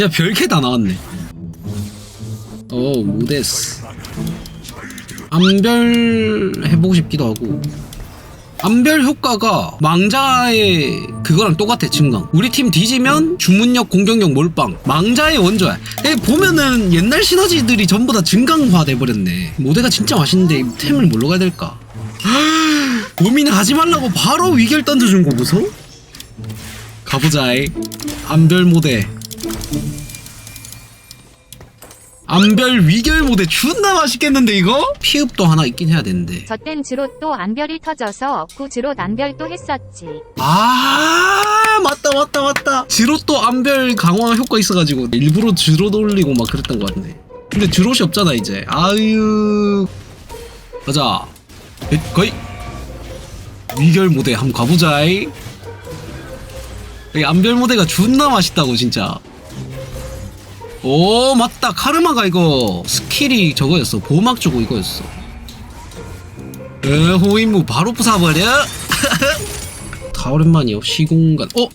진짜 별게 다 나왔네. 어, 모데스. 암별 해보고 싶기도 하고. 암별 효과가 망자의 그거랑 똑같아 증강 우리 팀 뒤지면 주문력 공격력 몰빵 망자의 원조야 에, 보면은 옛날 시너지들이 전부 다 증강화 돼버렸네 모델가 진짜 맛있는데 이 템을 뭘로 가야 될까 고민하지 말라고 바로 위결 던져준 거 보소? 가보자이 암별 모대 암별 위결 모대 존나 맛있겠는데 이거? 피읍도 하나 있긴 해야 되는데. 저땐 주로 또 안별이 터져서 구주로 안별 또 했었지. 아 맞다 맞다 맞다. 지롯도 암별 강화 효과 있어가지고 일부러 지롯 올리고 막 그랬던 것 같네. 근데 지롯이 없잖아 이제. 아유. 가자. 에, 거의. 위결 모대 한번 가보자이. 이 암별 모대가 존나 맛있다고 진짜 오 맞다. 카르마가 이거 스킬이 저거였어. 보호막 주고 이거였어. 에 호인무 바로 부숴버려. 다 오랜만이요. 시공간. 어?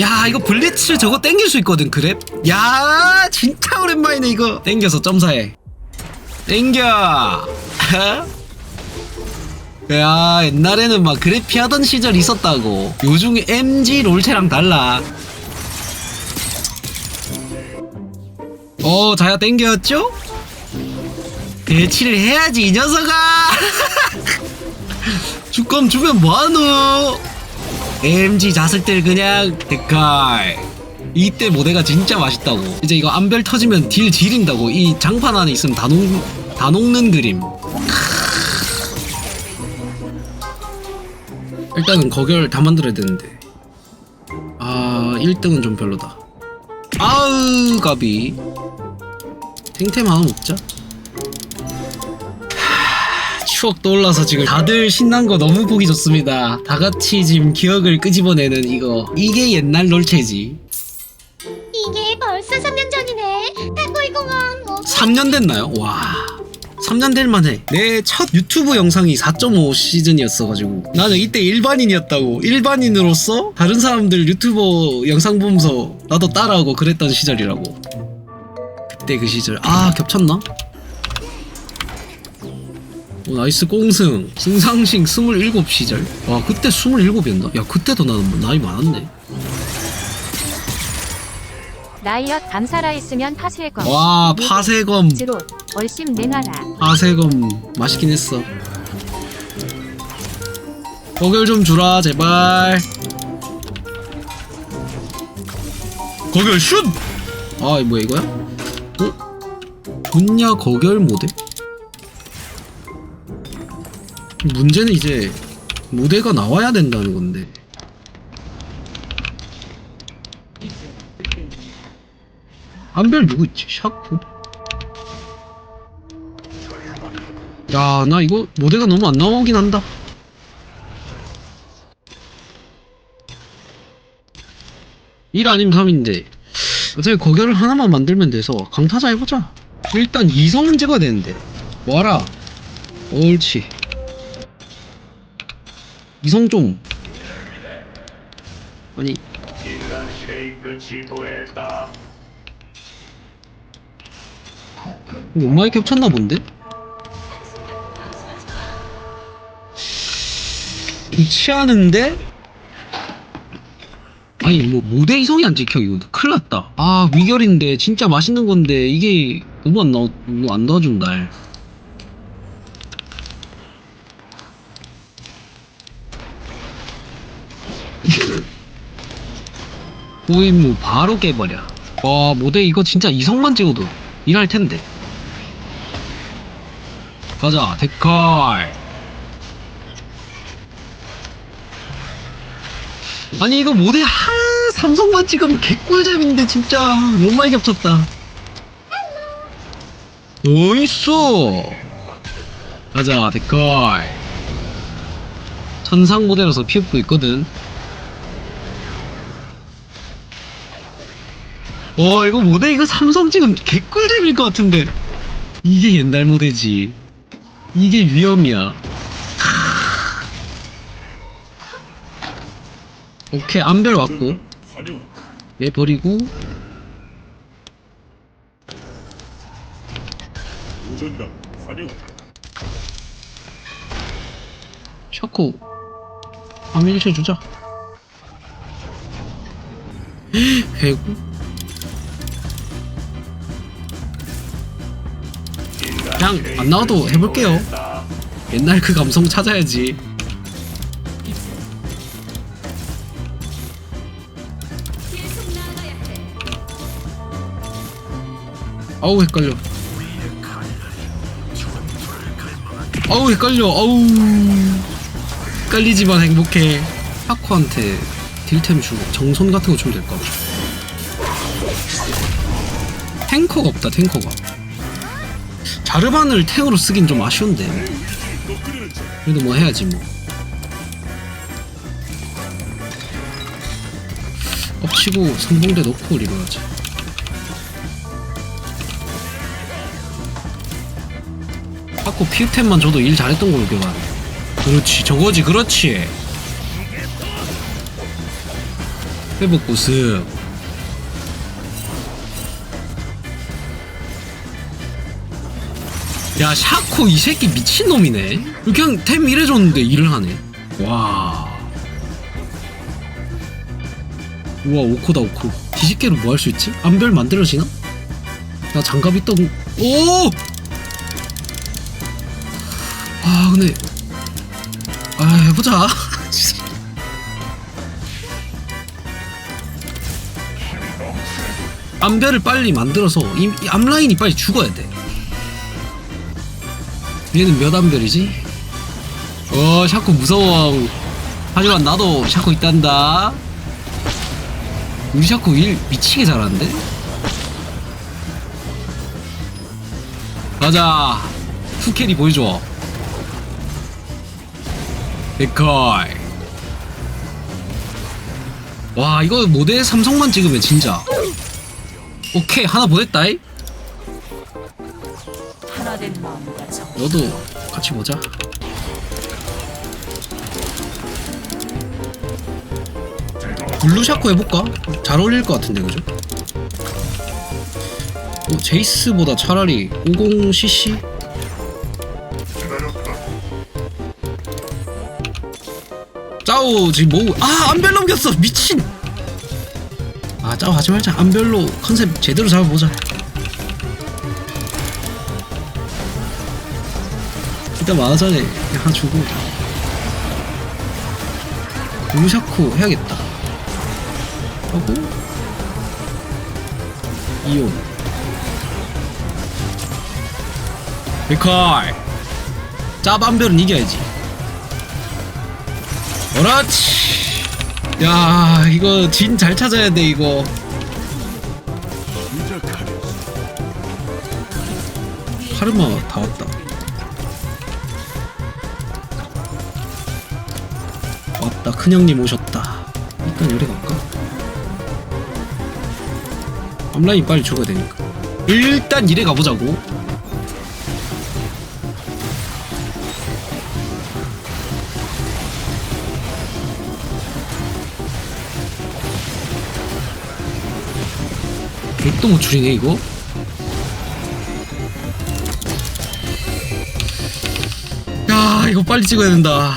야 이거 블리츠 저거 땡길 수 있거든 그랩. 야 진짜 오랜만이네 이거. 땡겨서 점사해. 땡겨. 야 옛날에는 막 그랩 피하던 시절 있었다고. 요즘에 MG 롤체랑 달라 어 자야 땡겼죠? 대치를 해야지 이 녀석아! 주검 주면 뭐하노? MG 자석들 그냥 대칼. 이때 모대가 진짜 맛있다고. 이제 이거 안별 터지면 딜 지린다고. 이 장판 안에 있으면 다, 녹, 다 녹는 그림. 일단은 거결 다 만들어야 되는데. 아 1등은 좀 별로다. 아으 가비 탱템 하나 먹자 추억 떠올라서 지금 다들 신난 거 너무 보기 좋습니다. 다 같이 지금 기억을 끄집어내는 이거. 이게 옛날 롤체지. 이게 벌써 3년 전이네. 탁구이공원. 어, 3년 됐나요? 와. 3년 될 만해. 내 첫 유튜브 영상이 4.5 시즌이었어가지고. 나는 이때 일반인이었다고. 일반인으로서 다른 사람들 유튜버 영상 보면서 나도 따라하고 그랬던 시절이라고. 그때 그 시절. 아, 겹쳤나? 오, 나이스 꽁승 승상식 27 시절 와 그때 27이었나? 야 그때도 나는 뭐 나이 많았네 라이엇 암 살아있으면 파쇄검. 와 파세검 주로 얼씬 내놔라. 파세검 맛있긴 했어 거결 좀 주라 제발 거결 슛! 아 뭐야 이거야? 어? 분야 거결 모델? 문제는 이제 무대가 나와야 된다는 건데 안별 누구 있지? 샤프 야나 이거 무대가 너무 안 나오긴 한다 일 아니면 3인데 어차피 거결을 하나만 만들면 돼서 강타자 해보자 일단 이성은 찍어야 되는데 뭐하라 옳지 이성 좀 아니 인간 쉐이크 지도했다. 엄마이 겹쳤나 본데? 취하는데? 아니 뭐 무대 이성이 안 찍혀. 이거 큰일 났다. 아 위결인데 진짜 맛있는 건데 이게 너무 안 나와 너무 안 넣어준 날. 고인무 바로 깨버려. 와 모델 이거 진짜 이성만 찍어도 일할 텐데. 가자 데칼. 아니 이거 모델 한 삼성만 찍으면 개꿀잼인데 진짜 너무 많이 겹쳤다. 나이스 가자 데칼 천상 모델로서 피읍도 있거든. 와 이거 모델 이거 삼성 지금 개꿀잼일 것 같은데. 이게 옛날 모델지. 이게 위험이야. 오케이 안별 왔고 얘 버리고. 샤코. 아밀리셔 주자. 배구 그냥 안 나와도 해볼게요. 옛날 그 감성 찾아야지. 아우 헷갈려. 아우 헷갈려. 아우. 헷갈리지만 행복해. 하코한테 딜템 주고 정손 같은 거 주면 될까? 탱커가 없다 탱커가. 자르반을 탱으로 쓰긴 좀 아쉬운데. 그래도 뭐 해야지 뭐. 엎치고 선봉대 넣고 리로야지 하코 피우템만 줘도 일 잘했던 걸로 기억하네. 그렇지 저거지 그렇지. 회복 구습 야 샤코 이 새끼 미친놈이네. 그냥 템 이래줬는데 일을 하네. 와. 우와 오코다 오코. 뒤집개로 뭐 할 수 있지? 암별 만들어지나? 나 장갑 있던 오! 아 근데 아 해보자. 암별을 빨리 만들어서 이, 이 암라인이 빨리 죽어야 돼. 얘는 몇 암별이지? 어 샤코 무서워. 하지만 나도 샤코 있단다. 우리 샤코 일 미치게 잘하는데? 가자. 후캐리 보여줘 데카이 와 이거 모델 삼성만 찍으면 진짜 오케이 하나 보냈다이 너도 같이 보자 블루샤코 해볼까? 잘 어울릴 것 같은데 그죠? 어, 제이스보다 차라리 50cc? 짜오 지금 뭐.. 아 안별 넘겼어. 미친. 아 짜오 하지 말자. 안별로 컨셉 제대로 잡아보자. 일단 만화전에 하나 주고. 블루샤코 해야겠다. 하고. 이온. 리칼 짭안별은 이겨야지 그렇지. 야 이거 진 잘 찾아야 돼 이거. 카르마 다 왔다. 왔다. 큰형님 오셨다. 일단 요리 갈까? 앞라인 빨리 죽어야 되니까. 일단 이래 가보자고 백도 못 줄이네 이거? 야 이거 빨리 찍어야 된다.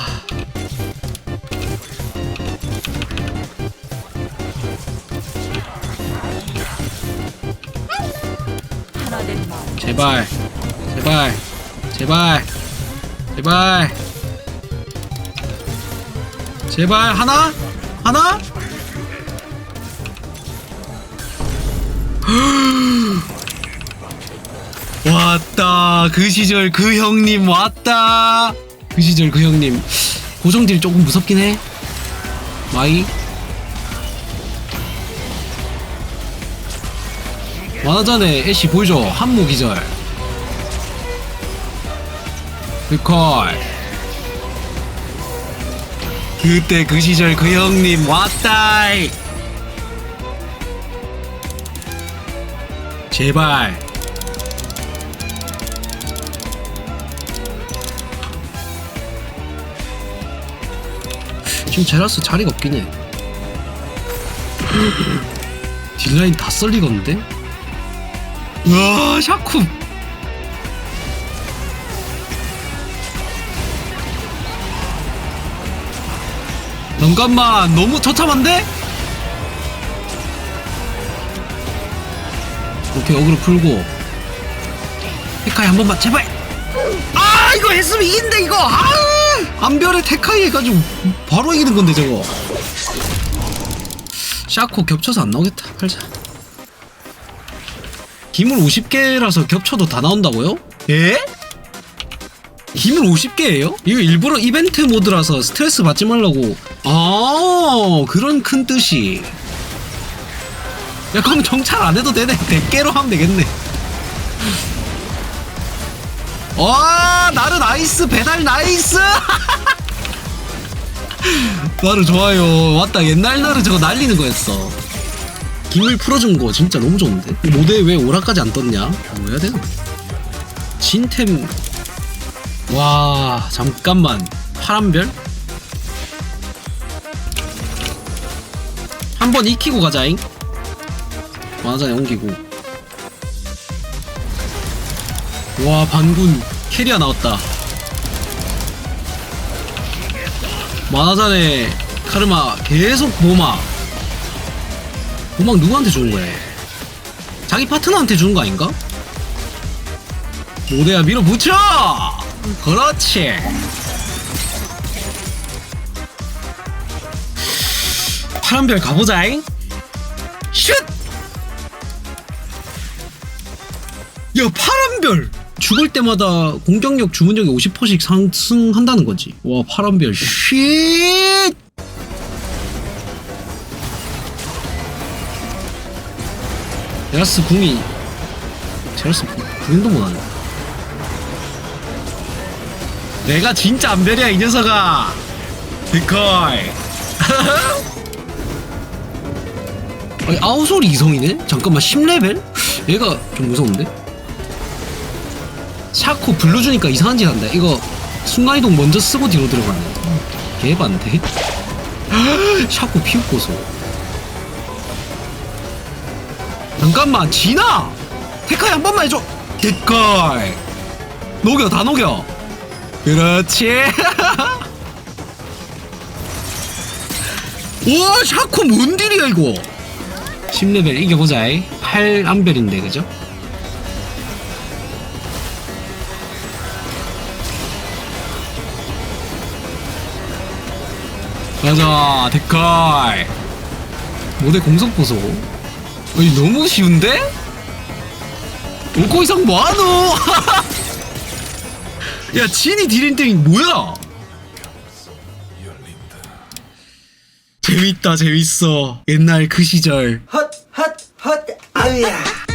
제발 제발 제발 제발. 제발 하나? 하나 왔다. 그 시절 그 형님 왔다. 그 시절 그 형님. 고정딜 조금 무섭긴 해. 마이. 만화전에 애쉬 보여줘. 한무 기절. 리콜. 그때 그 시절 그 형님 왔다 제발. 지금 제라스 자리가 없긴 해. 딜라인 다 썰리건데? 으아 샤쿠! 잠깐만, 너무 처참한데? 오케이 어그로 풀고. 테카이 한 번만 제발! 아 이거 했으면 이긴데 이거! 아 안별에 테카이 해가지고 바로 이기는 건데 저거. 샤코 겹쳐서 안 나오겠다. 팔자. 기물 50개라서 겹쳐도 다 나온다고요? 예? 기물 50개예요? 이거 일부러 이벤트 모드라서 스트레스 받지 말라고. 아 그런 큰 뜻이 야 그럼 정찰 안 해도 되네. 100개로 하면 되겠네. 와 나르 나이스 배달 나이스! 나르 좋아요. 맞다. 옛날 나르 저거 날리는 거였어. 기물 풀어준 거 진짜 너무 좋은데. 모델 왜 오라까지 안 떴냐? 뭐 해야 되나? 진템. 와 잠깐만. 파란별? 한번 익히고 가자잉 맞아 옮기고. 와 반군. 캐리어 나왔다. 만화전에 카르마 계속 보막 보막 누구한테 주는 거야 자기 파트너한테 주는 거 아닌가? 모대야 밀어붙여! 그렇지. 파란별 가보자잉. 슛! 야 파란별. 죽을 때마다 공격력 주문력이 50%씩 상승한다는 거지. 와 파란별. 쉿 제라스 궁이 제라스 궁도 못하네 내가 진짜 안별이야 이 녀석아. 데컬 아니 아우솔이 이성이네? 잠깐만 10레벨? 얘가 좀 무서운데? 샤코 불러주니까 이상한 짓 한다. 이거 순간이동 먼저 쓰고 뒤로 들어가네. 개반데? 샤코 피우고서. 잠깐만 진아! 테카이 한 번만 해줘. 데컬 녹여 다 녹여. 그렇지. 와 샤코 뭔 딜이야 이거? 10레벨 이겨보자. 8암별인데 그죠? 가자 데칼 모델 공속 보소 아니 너무 쉬운데? 올거 이상 뭐하노? 야 진이 딜인땡이 뭐야? 재밌다 재밌어 옛날 그 시절 헛, 헛, 헛, 아우야.